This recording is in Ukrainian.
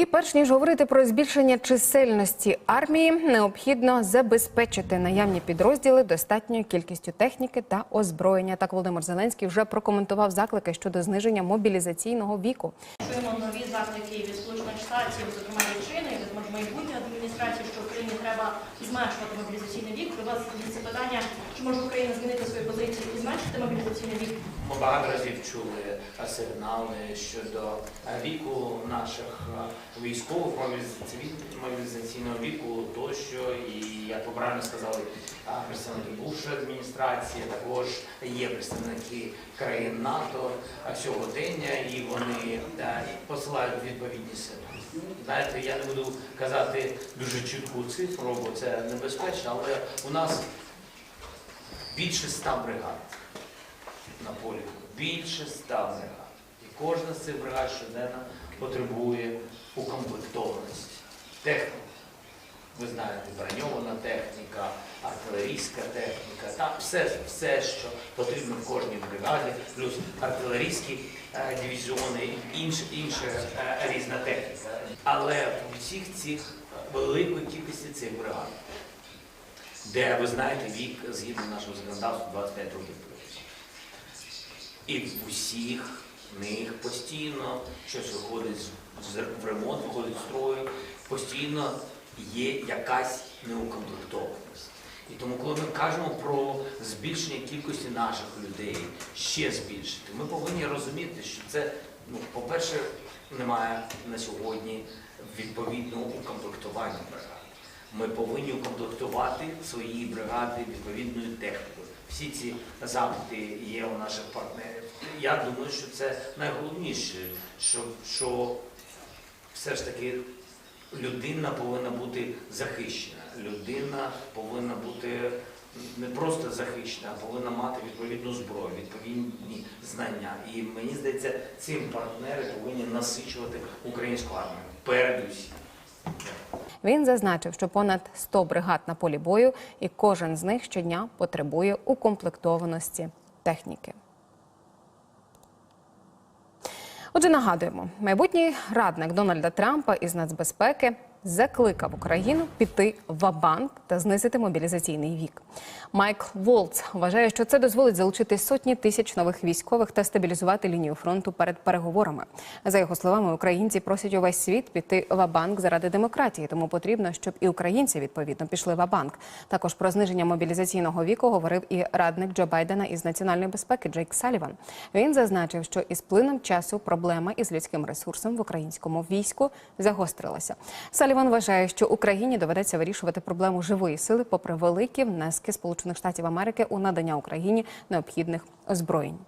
І перш ніж говорити про збільшення чисельності армії, необхідно забезпечити наявні підрозділи достатньою кількістю техніки та озброєння. Так Володимир Зеленський вже прокоментував заклики щодо зниження мобілізаційного віку. Чуємо нові заклики від Сполучених Штатів, зокрема від Чини, від майбутньої адміністрації, що Україні треба зменшувати мобілізаційний вік. До вас є питання, чи може Україна змінити зменшити мобілізаційний вік? Ми багато разів чули сигнали щодо віку наших е, військових, мобілізаці- мобілізаційного віку тощо. І як ви правильно сказали, представники бувшої адміністрації, також є представники країн НАТО сьогодення, і вони е, посилають відповідні сили. Знаєте, я не буду казати дуже чітку цифру, бо це небезпечно, але у нас більше ста бригад на полі. Більше ста бригад. І кожна з цих бригад щоденно потребує укомплектованості. Техніка. Ви знаєте, броньована техніка, артилерійська техніка, та все, все, що потрібно в кожній бригаді, плюс артилерійські е, дивізіони, інш, інша е, різна техніка. Але в усіх цих великої кількості цих бригад, де ви знаєте вік згідно нашого законодавства 25 років. І в усіх них постійно щось виходить в ремонт, виходить з строю, постійно є якась неукомплектованість. І тому, коли ми кажемо про збільшення кількості наших людей, ще збільшити, ми повинні розуміти, що це, ну, по-перше, немає на сьогодні відповідного укомплектування бригад. Ми повинні укомплектувати свої бригади відповідною технікою. Всі ці запити є у наших партнерів. Я думаю, що це найголовніше, що, що все ж таки людина повинна бути захищена. Людина повинна бути не просто захищена, а повинна мати відповідну зброю, відповідні знання. І мені здається, цим партнери повинні насичувати українську армію передусім. Він зазначив, що понад 100 бригад на полі бою, і кожен з них щодня потребує укомплектованості техніки. Отже, нагадуємо, майбутній радник Дональда Трампа із нацбезпеки закликав Україну піти в банк та знизити мобілізаційний вік. Майкл Волц вважає, що це дозволить залучити сотні тисяч нових військових та стабілізувати лінію фронту перед переговорами. За його словами, українці просять увесь світ піти в банк заради демократії, тому потрібно, щоб і українці відповідно пішли в банк. Також про зниження мобілізаційного віку говорив і радник Джо Байдена із національної безпеки Джейк Саліван. Він зазначив, що із плином часу проблема із людським ресурсом в українському війську загострилася. Саліван вважає, що Україні доведеться вирішувати проблему живої сили, попри великі внески Сполучених Штатів Америки у надання Україні необхідних озброєнь.